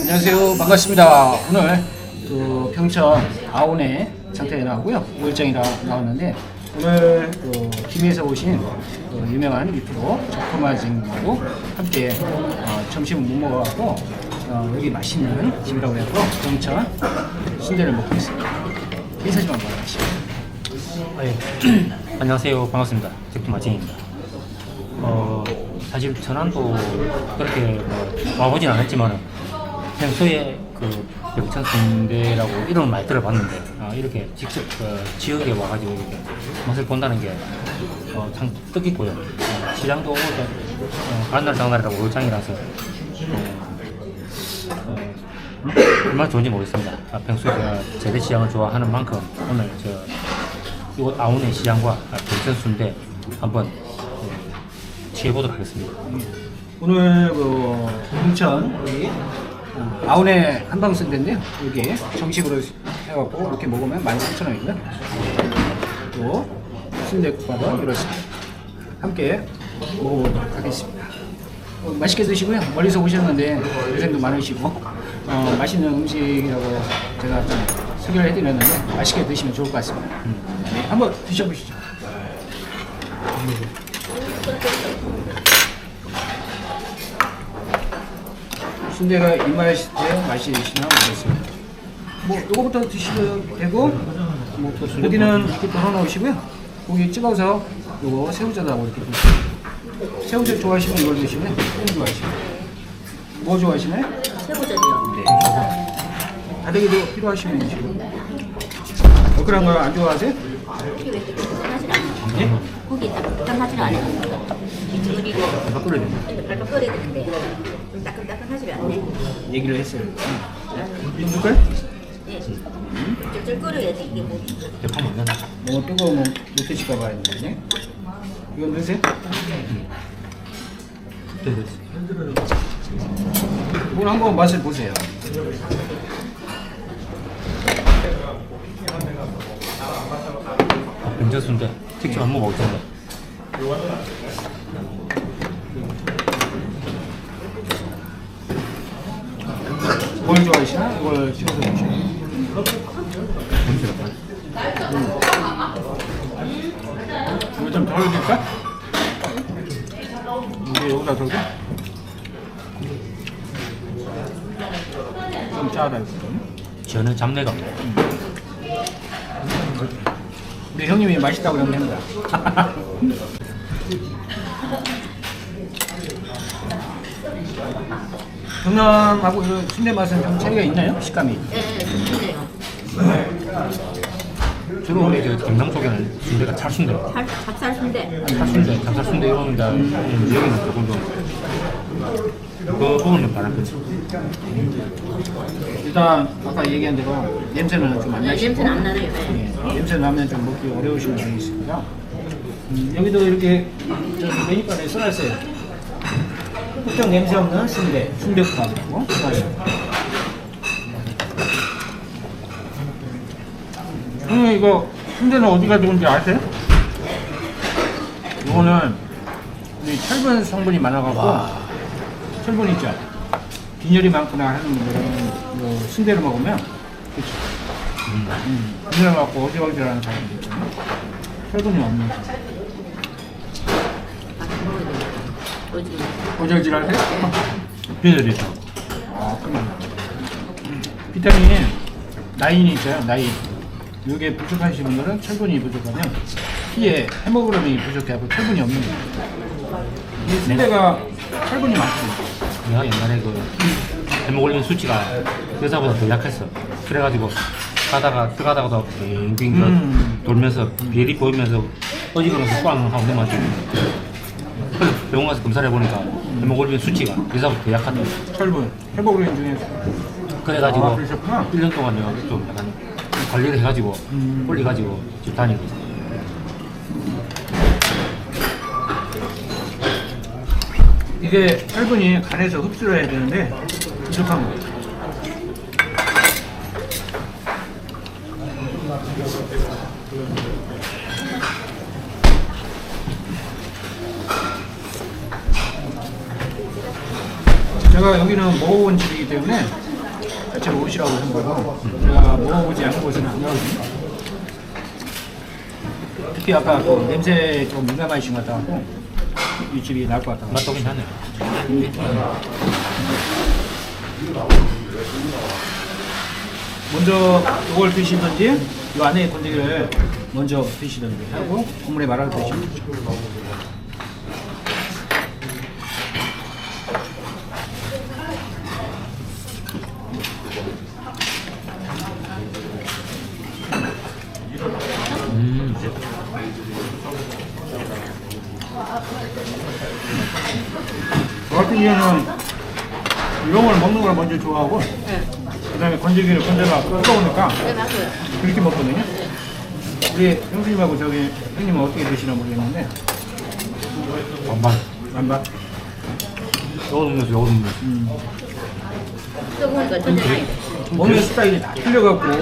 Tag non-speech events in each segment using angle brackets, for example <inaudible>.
안녕하세요. 반갑습니다. 오늘 그 평천 아온의 상태에 나오고요. 5일장이라 나왔는데 오늘 그 김해에서 오신 그 유명한 유튜버 적토마징하고 함께 어, 점심을 못 먹어갖고 어, 여기 맛있는 집이라고 해서 평천 순대를 먹고 있습니다. 인사 좀 한번 하시죠. 네. <clears throat> 안녕하세요. 반갑습니다. 덕두마진입니다. 어, 사실 천안도 그렇게 뭐 와보진 않았지만 평소에 그 영천 순대라고 이름을 많이 들어봤는데 아, 이렇게 직접 그 지역에 와가지고 이렇게 맛을 본다는 게 어, 참 뜻깊고요. 어, 시장도 어, 간날 장날이라고 올장이라서 어, 어, 얼마나 좋은지 모르겠습니다. 아, 평소에 제가 재래시장을 좋아하는 만큼 오늘 저 이곳 아우네 시장과 변천 순대 한번 예, 취해보도록 하겠습니다. 오늘 그 평천 여기 어, 아온의 한방순대인데요. 여기 정식으로 해갖고 이렇게 먹으면 13,000원이고요. 또 순대국밥은 이렇습니다. 함께 먹어보도록 하겠습니다. 어, 맛있게 드시고요. 멀리서 오셨는데 고생도 많으시고 어, 맛있는 음식이라고 제가 좀 소개를 해드렸는데 맛있게 드시면 좋을 것 같습니다. 네, 한번 드셔보시죠. 순대가 입맛에 맛이 있으나 모르겠습니다. 뭐 요거부터 드시면 되고 뭐 고기는 이렇게 오시고요. 고기 찍어서 요거 새우젓하고 이렇게 드시고 새우젓 좋아하시면 이걸 드시면 햄 좋아하시고 뭐 좋아하시나요? 새우젓이요. 네. 다대기도 필요하시면 드시고 얼큰한 거 안 좋아하세요? 이 따끈하지? 고기 따끈하지 않아요. 그리고 아까 끓여야 돼. 발발 끓여야 되는데 좀 따끈따끈하지 않네. 얘기를 했어요. 음. 줄까요? 예. 쫄쫄 끓여야지 이게 뭐. 대파 먹는 너무 뜨거우면 못 드실까 봐야 되는데 이거 넣으세요? 이걸 한번 맛을 보세요. 변천 순대 직접 한번 먹겠습니다. 뭘 좋아하시나? 이걸 찍어서 드시고. 이거 좀 덜어줄까? 이게 여기다 덜게? 좀 짜다 이거. 저는 잡내가 우리 형님이 맛있다고 그러면 됩니다. 경남하고 이런 순대 맛은 좀 차이가 있나요? 식감이? 예, 예, 그래요. 주로 우리 저 경남 쪽에는 순대가 찰순대, 살, 찹쌀 순대. 찰순대, 찹쌀순대 이런 데 여기는 조금 좀 그 부분은 좀 다른 거죠. 일단 아까 얘기한 대로 냄새는 좀안 예, 나시고 냄새는 안 나네요. 예. 예, 냄새 나면 좀 먹기 어려우신 분이 있습니다. 음, 여기도 이렇게 저기 메뉴판에 써놨어요. 특정 냄새 없는 순대, 순대국밥이라고 써놨습니다. 형님 이거 순대는 어디가 좋은지 아세요? 이거는 이 철분 성분이 많아가지고 철분 있죠. 빈혈이 많거나 하는 분들은 뭐 순대를 먹으면 그렇죠. 음, 빈혈 갖고 어지러지라는 사람들 있잖아요. 철분이 없는 사람. 같이 먹어야 되니까. 어지 어질질할 때? 비늘이죠. 아, 그럼. 비타민 나인이 있어요, 나인. 이게 부족하신 분들은 철분이 부족하면 피에 헤모그램이 부족하고 철분이 없는 거예요. 이 순대가 철분이 많죠. 내가 옛날에 그 해모글린 수치가 여자보다 더 약했어. 그래가지고 가다가 들어가다가도 빙빙 그 음. 돌면서 비리 보이면서 어지러워서 꽝 하고 넘어지고. 그래서 병원 가서 검사를 해보니까 해모글린 수치가 여자보다 더 약하대. 철분, 헤모그램 중에서. 그래가지고 아, 그러셨구나. 1년 동안 내가 좀 약간 관리를 해가지고 음. 올려가지고 지금 다니고 있어. 이게 철분이 간에서 흡수를 해야 되는데 부족한 거예요. 제가 여기는 먹어본 집이기 때문에 같이 오시라고 한 거고 제가 먹어보지 않은 곳은 안 가거든요. 특히 아까 그 냄새 좀 민감하신 것 같다고 이 집이 나을 것 같다고. 맛도 괜찮네요. 먼저 이걸 드시든지 이 안에 건더기를 먼저 드시든지 하고 국물에 말아서 드시면. 음, 저 같은 경우는 이런 걸 먹는 걸 먼저 좋아하고 네. 그 다음에 건더기를 건져가 뜨거우니까 네. 그렇게 먹거든요. 우리 형수님하고 저기 형님은 어떻게 드시나 모르겠는데 반반. 반반. 넣으면서 요거 넣으면서. 뜨거우니까 천천히. 먹는 스타일이 다 틀려갖고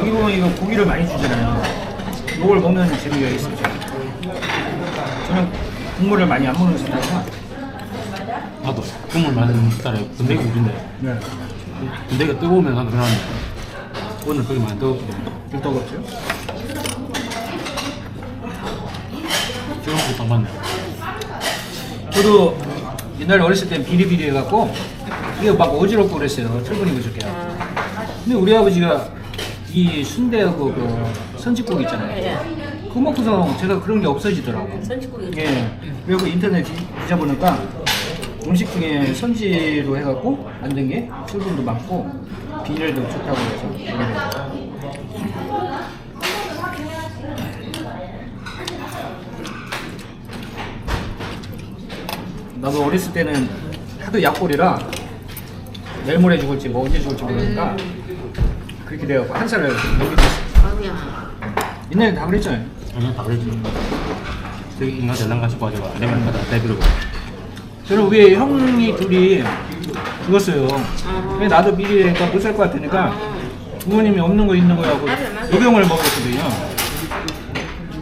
여기 보면 이거 고기를 많이 주잖아요. 이걸 먹는 재미가 있어요. 저는 국물을 많이 안 먹는 스타일이라 나도 국물 많은 스타일에 군대가 우린데 네. 군대가 뜨거우면 나도 그냥 오늘 그게 많이 뜨겁거든요. 들떠겁죠. 지금 딱 맞네. 저도 옛날에 어렸을 땐 비리비리해갖고 이게 막 어지럽고 그랬어요. 철분이 부족해. 근데 우리 아버지가 이 순대하고 그 선짓국 있잖아요. 네. 그거 먹고서 제가 그런 게 없어지더라고. 선지국이. 예. 그리고 인터넷 뒤- 뒤져보니까 음식 중에 선지로 해갖고 만든 게 철분도 많고 비닐도 좋다고 해서. 나도 어렸을 때는 하도 약골이라 내일 모레 죽을지 뭐 언제 죽을지 모르니까 그렇게 돼갖고 한 살을 먹게 됐어. 옛날에 다 그랬잖아요. 아니 다 그랬지. 저기 인간 대장 같이 빠져가 내면 가다 내비르고. 저는 위에 형이 둘이 죽었어요. 근데 나도 미리 그러니까 못살 것 같으니까 부모님이 없는 거 있는 거하고 맞아, 맞아. 녹용을 먹었거든요.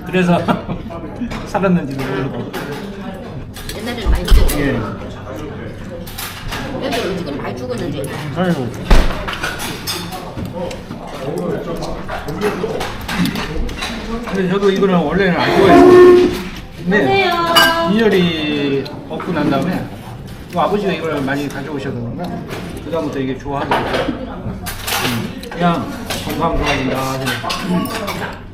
그래서 <laughs> 살았는지도 모르고. 옛날에는 많이 죽었어. 예. 지금 많이 죽었는데. 아이고. 근데 저도 이거는 원래는 안 좋아했어요. 근데 인열이 없고 난 다음에 또 아버지가 이걸 많이 가져오셔서 그런가 그다음부터 이게 좋아하게 됐어요. 음. 그냥 건강 좋아진다 생각.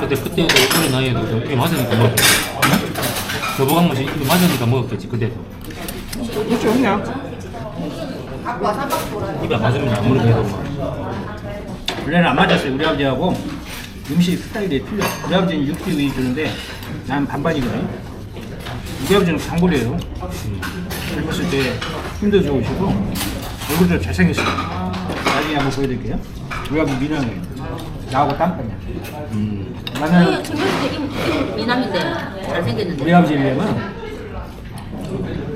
그때 그때도 어린 나이에도 좀 입에 맞으니까 먹었겠지. 저보고 한 번씩 입에 맞으니까 먹었겠지 그때도. 그렇죠 그냥. 입에 안 맞으면 아무리 해도 막. 원래는 안 맞았어요. 우리 아버지하고 음식 스타일이 틀려. 우리 아버지는 육수 위주인데 난 반반이거든. 우리 아버지는 단골이에요. 젊었을 때 힘도 좋으시고 얼굴도 잘생겼어요. 나중에 한번 보여드릴게요. 우리 아버지 미남이에요. 나하고 딴판이야. 음. 나는 되게 미남인데 잘생겼는데. 우리 아버지 비하면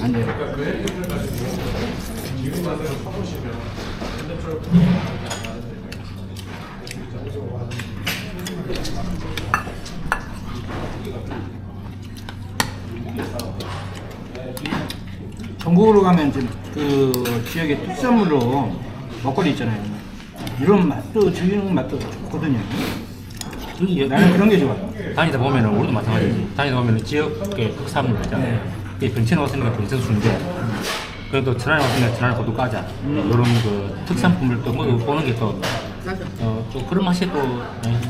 안 돼요. 전국으로 가면 이제 그 지역의 특산물로 먹거리 있잖아요. 이런 맛도 즐기는 맛도 좋거든요. 나는 그런 게 좋아. 다니다 보면 은 우리도 마찬가지지. 다니다 보면 은 지역의 특산물 있잖아요. 이 병천에 왔으니까 병천 순대. 그래도 천안에 왔으니까 천안 고두 과자. 이런 그 특산품을 또 먹어 보는 게또 맞아. 어, 또 그런 맛이 또, 네,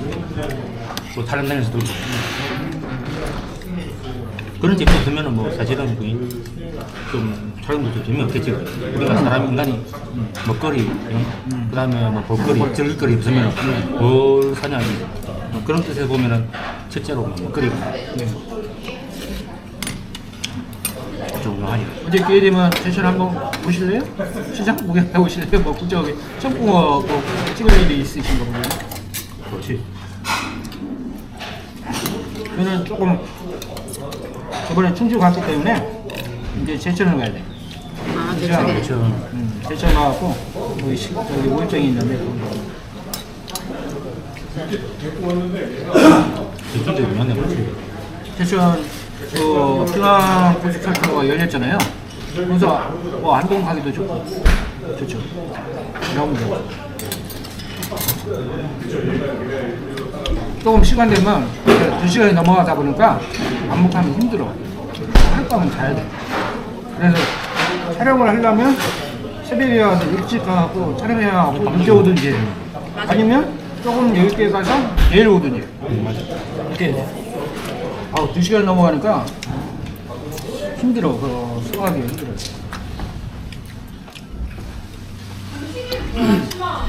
또 다른 데에서도 있고. 그런 제품 쓰면은 뭐 사실은 좀 촬영도 좀 재미없겠지. 우리가 사람 인간이 먹거리, 그 다음에 뭐 볼거리, 즐길거리 없으면은 뭘 사냐. 뭐 그런 뜻에서 보면은 실제로 뭐 먹거리가 중요하니. 언제 기회 되면 제천 한번 보실래요? 시장 구경해 <laughs> 보실래요? 뭐 저기 청풍어 뭐 찍을 일이 있으신 거군요. 그렇지. 저는 조금 저번에 충주 갔기 때문에 이제 제천을 가야 돼. 아. 쪽에. 그렇죠. 음, 제천 가갖고 거기 시, 여기 오일장이 있는데 거기 저쪽에 많네 맞지? 대천 그 중앙 고속철도가 열렸잖아요. 그래서 뭐 안동 가기도 좋고 좋죠. 너무 좋아. 조금 시간 되면 두 시간이 넘어가다 보니까 반복하면 힘들어. 할 거면 자야 돼. 그래서 촬영을 하려면 새벽에 와서 일찍 가고 촬영해야 하고 밤새 오든지 아니면 조금 여유있게 가서 내일 오든지 이렇게 아우 두 시간 넘어가니까 힘들어 그 수학이 힘들어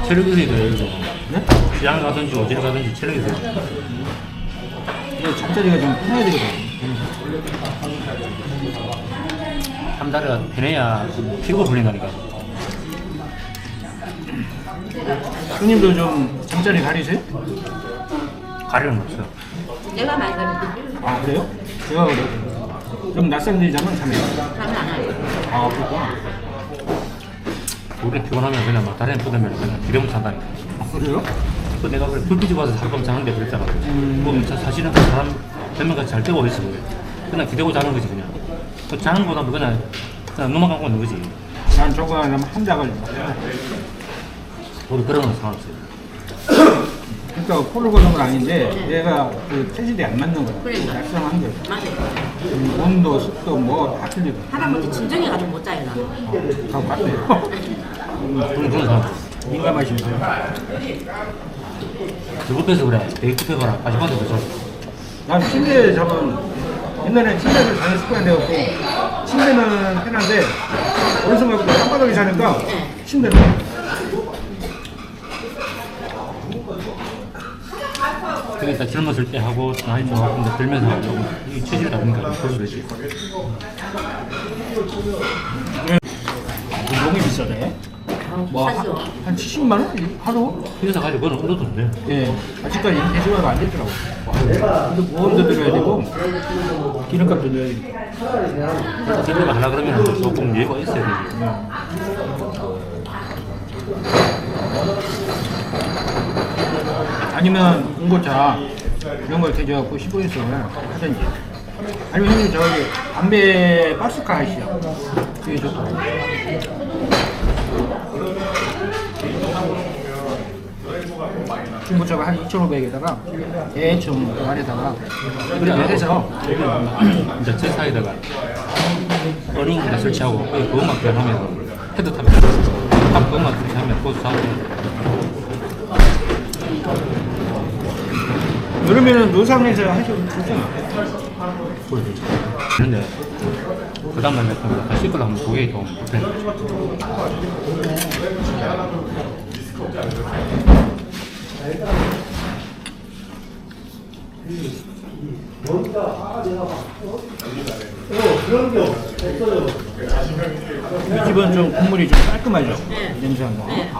체력이 있어야 돼요. 네? 시장 가든지 어디를 가든지 체력이 돼. 이거 잠자리가 좀 편해야 되거든 한 달에 편해야 피부 풀린다니까. 형님도 좀 잠자리 가리세요? 가리는 없어. 내가 많이 가는데 아 그래요? 제가 그래요 좀 낯선 일자면 잠이 잠을 안 와요. 아 그렇구나 우리 피곤하면 그냥 막 다른 푸드면 그냥 기름 찬다니까. 아 그래요? 그 내가 그래 불빛이 봐서 잠깐 자는데 그랬잖아. 음. 뭐 사- 사실은 그 사람 몇 명까지 잘 때가 어딨어 그게. 그냥 기대고 자는 거지 그냥. 그 자는 거보다 그냥 그냥 눈만 감고 있는 거지. 난 저거 하려면 한 장을 우리 그런 건 상관없어요. 그러니까 건 아닌데 얘가 그 체질이 안 맞는 거야 그러니까. 낯설한 거야 맞아요. 음, 온도, 습도 뭐 다 틀리고 하다못해 진정해가지고 못 자요 나. 다 같아요 그런 그런 상황. 민감하시면서요 배고파서 그래. 배고파봐라. 아직까지 그래. 난 침대 잡은 옛날에 침대를 자는 습관이 되었고 침대는 편한데 어느 순간부터 땅바닥에 자니까 침대는 그러니까 젊었을 때 하고 나이 좀 하고 근데 들면서 하고 이 체질이 다르니까 그럴 수 있지. 너무 비싸네 뭐 사죠. 한 70만 원? 하루? 그래서 가지고 그건 얻어도 돼. 예 아직까지 대중화가 안 됐더라고 근데 보험도 들어야 되고 기름값도 넣어야 되고 TV가 하려 그러면 조금 여유가 있어야 되지. 아니면 공고차 이런 걸 개조하고 15인승을 하든지. 아니면 형님 저기 담배 박스카 하시죠. 그게 좋고 중고차가 한 2,500에다가 대충 그 안에다가 이렇게 해서 이제 제 사이다가 어닝을 설치하고 거기 그것만 변하면 헤드 타면 탑 그것만 설치하면 사고 여름에는 노상에서 하셔도 좋잖아 그러지. 근데 그 다음날 몇번 다 씻고 나면 그게 좀 불편해. 이 집은 좀 국물이 좀 깔끔하죠 네. 냄새한 거 네.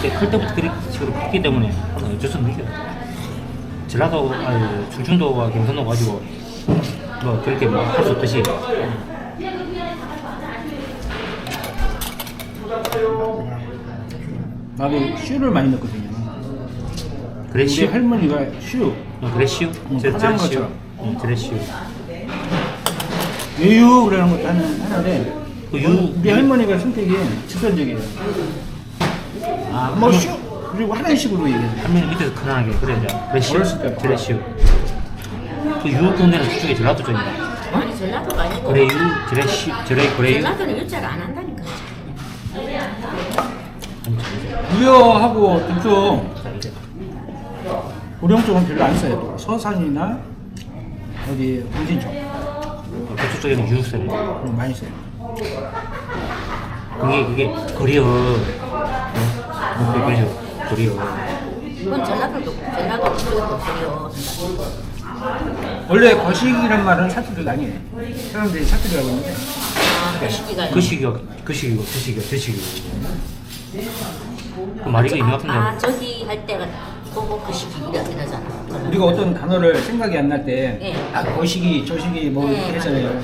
때클 때부터 그런 식으로 했기 때문에 어쩔 수 없는 게 전라도 아니 충청도와 경상도 가지고 뭐 그렇게 뭐 할 수 없듯이. 나도 슈를 많이 넣거든요. 그래 우리 쉬우 할머니가 슈, 어, 그래 쉬우 음, 저- 화장한 저래 쉬우 것처럼. 응, 쉬우 유유 그러는 것도 하는, 하는데 그 유- 우리 할머니가 선택이 직선적이에요. 아, 뭐 슈, 그리고 하나의 식으로 얘기해요. 한면 밑에서 편안하게 그래 이제 그래 쉬우 어렸을 때부터. 그 유혹 동네는 그쪽에 전라도 쪽인가 아니 전라도가 아니고 그래 유 저래 쉬우 저래 그래 유 전라도는 유자를 안 한다니까. 자 이제 고령 쪽은 별로 안 써요. 또. 서산이나 어디 공진 쪽 어, 그쪽 쪽에는 유혹세네 음, 많이 써요. 그게 그게 그리워 어? 그죠 그리워 그건 전라도도 전라도 그쪽도 그래요. 원래 거식이란 말은 사투리가 아니에요. 사람들이 사투리라고 하는데 아, 그 시기가 그 시기가 그 시기고 그 시기가 그 시기고 그 말이가 있는 것 아, 같은데 저기 할 때가 그거 그 시기 이렇게 되잖아. 우리가 어떤 단어를 생각이 안 날 때 네. 아, 거식이 저식이 뭐 네, 이렇게 하잖아요.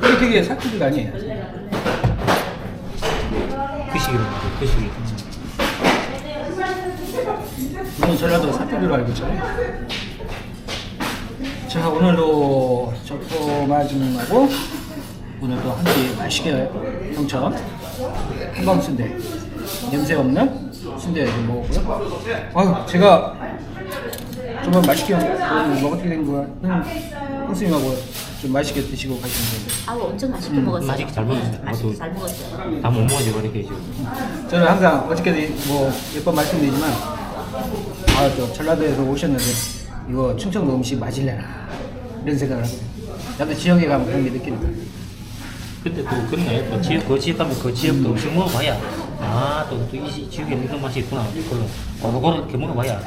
그게 되게 사투리가 아니에요. 그 시기로 그 시기 우리는 전라도 사투리로 알고 있잖아요. 자 오늘도 저토마중하고 오늘도 한끼 맛있게 경천 한방 순대 냄새 없는 순대 좀 먹었고요. 아유 제가 정말 맛있게 먹었는데 뭐 어떻게 된 거야? 응, 형수님하고 좀 맛있게 드시고 가시면 되는데 아우 엄청 맛있게 음, 먹었어요. 맛있게 잘 먹었어요. 맛있게 잘 먹었어요. 다 못 먹어지고 이렇게 지금 저는 항상 어저께도 뭐 몇 번 말씀드리지만 아 또 전라도에서 오셨는데 이거 충청도 음식 맞을래나? 이런 생각을 하거든요. 나도 지역에 가면 그런 게 느끼니까. 근데 또게 아니고 지역 그 지역 가면 그 지역 또 음식 먹어봐야. 아또이 지역에 이런 맛이 있구나. 그걸로 고루 이렇게 먹어봐야.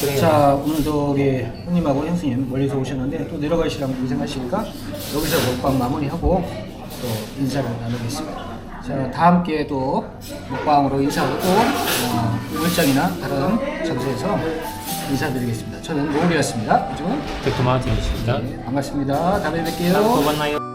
그래 자 오늘도 우리 형님하고 형수님 멀리서 오셨는데 또 내려가시라고 고생하시니까 여기서 먹방 마무리하고 또 인사를 나누겠습니다. 자다 함께 또 먹방으로 인사하고 어, 울장이나 다른 장소에서 인사드리겠습니다. 저는 노을이었습니다. 그리고 저 도마티입니다 네, 반갑습니다. 다음에 뵐게요. 또 만나요.